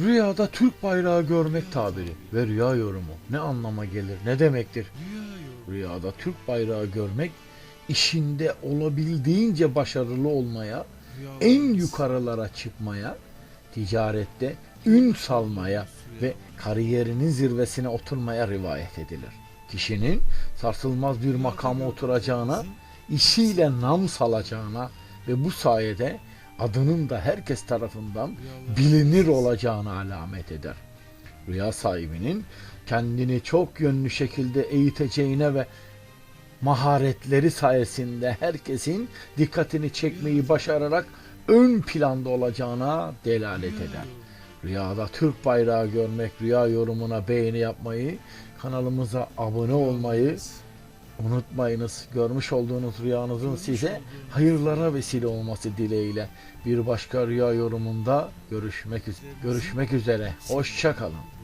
Rüyada Türk bayrağı görmek tabiri ve rüya yorumu ne anlama gelir, ne demektir? Rüyada Türk bayrağı görmek işinde olabildiğince başarılı olmaya, en yukarılara çıkmaya, ticarette ün salmaya ve kariyerinin zirvesine oturmaya rivayet edilir. Kişinin sarsılmaz bir makama oturacağına, işiyle nam salacağına ve bu sayede adının da herkes tarafından bilinir olacağına alamet eder. Rüya sahibinin kendini çok yönlü şekilde eğiteceğine ve maharetleri sayesinde herkesin dikkatini çekmeyi başararak ön planda olacağına delalet eder. Rüyada Türk bayrağı görmek, rüya yorumuna beğeni yapmayı, kanalımıza abone olmayı unutmayınız. Görmüş olduğunuz rüyanızın size hayırlara vesile olması dileğiyle bir başka rüya yorumunda görüşmek üzere. Görüşmek üzere. Hoşça kalın.